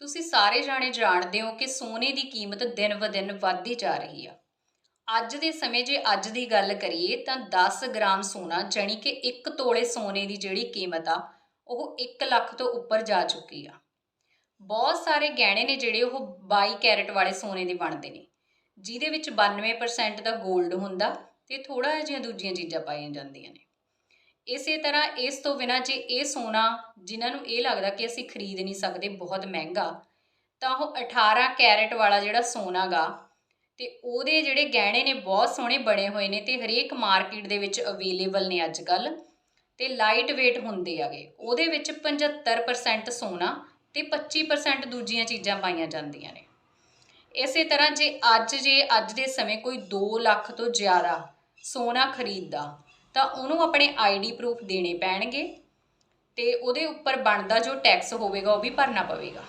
ਤੁਸੀਂ ਸਾਰੇ ਜਾਣੇ ਜਾਣਦੇ ਹੋ ਕਿ ਸੋਨੇ ਦੀ ਕੀਮਤ ਦਿਨ ਬ ਦਿਨ ਵੱਧਦੀ ਜਾ ਰਹੀ ਆ। ਅੱਜ ਦੇ ਸਮੇਂ ਜੇ ਅੱਜ ਦੀ ਗੱਲ ਕਰੀਏ ਤਾਂ 10 ਗ੍ਰਾਮ ਸੋਨਾ ਜਾਣੀ ਕਿ 1 ਤੋਲੇ ਸੋਨੇ ਦੀ ਜਿਹੜੀ ਕੀਮਤ ਆ, ਉਹ 1 ਲੱਖ ਤੋਂ ਉੱਪਰ ਜਾ ਚੁੱਕੀ ਆ। ਬਹੁਤ ਸਾਰੇ ਗਹਿਣੇ ਨੇ ਜਿਹੜੇ ਉਹ 22 ਕੈਰਟ ਵਾਲੇ ਸੋਨੇ ਦੇ ਬਣਦੇ ਨੇ, ਜਿਹਦੇ ਵਿੱਚ 92% ਦਾ 골ਡ ਹੁੰਦਾ ਤੇ ਥੋੜਾ ਜਿਹੀਆਂ ਦੂਜੀਆਂ ਚੀਜ਼ਾਂ ਪਾਈਆਂ ਜਾਂਦੀਆਂ ਨੇ। ਇਸੇ ਤਰ੍ਹਾਂ ਇਸ ਤੋਂ ਬਿਨਾ ਜੇ ਇਹ ਸੋਨਾ ਜਿਨ੍ਹਾਂ ਨੂੰ ਇਹ ਲੱਗਦਾ ਕਿ ਅਸੀਂ ਖਰੀਦ ਨਹੀਂ ਸਕਦੇ ਬਹੁਤ ਮਹਿੰਗਾ, ਤਾਂ ਉਹ 18 ਕੈਰਟ ਵਾਲਾ ਜਿਹੜਾ ਸੋਨਾ ਗਾ ਤੇ ਉਹਦੇ ਜਿਹੜੇ ਗਹਿਣੇ ਨੇ ਬਹੁਤ ਸੋਹਣੇ ਬਣੇ ਹੋਏ ਨੇ ਤੇ ਹਰੇਕ ਮਾਰਕੀਟ ਦੇ ਵਿੱਚ ਅਵੇਲੇਬਲ ਨੇ ਅੱਜ ਕੱਲ ਤੇ ਲਾਈਟ weight ਹੁੰਦੇ ਆਗੇ ਉਹਦੇ ਵਿੱਚ 75% ਸੋਨਾ ਤੇ 25% ਦੂਜੀਆਂ ਚੀਜ਼ਾਂ ਪਾਈਆਂ ਜਾਂਦੀਆਂ ਨੇ। ਇਸੇ ਤਰ੍ਹਾਂ ਜੇ ਅੱਜ ਜੇ ਅੱਜ ਦੇ ਸਮੇਂ ਕੋਈ 2 ਲੱਖ ਤੋਂ ਜ਼ਿਆਦਾ ਸੋਨਾ ਖਰੀਦਦਾ ਤਾਂ ਉਹਨੂੰ ਆਪਣੇ ਆਈਡੀ ਪ੍ਰੂਫ ਦੇਣੇ ਪੈਣਗੇ ਤੇ ਉਹਦੇ ਉੱਪਰ ਬਣਦਾ ਜੋ ਟੈਕਸ ਹੋਵੇਗਾ ਉਹ ਵੀ ਭਰਨਾ ਪਵੇਗਾ।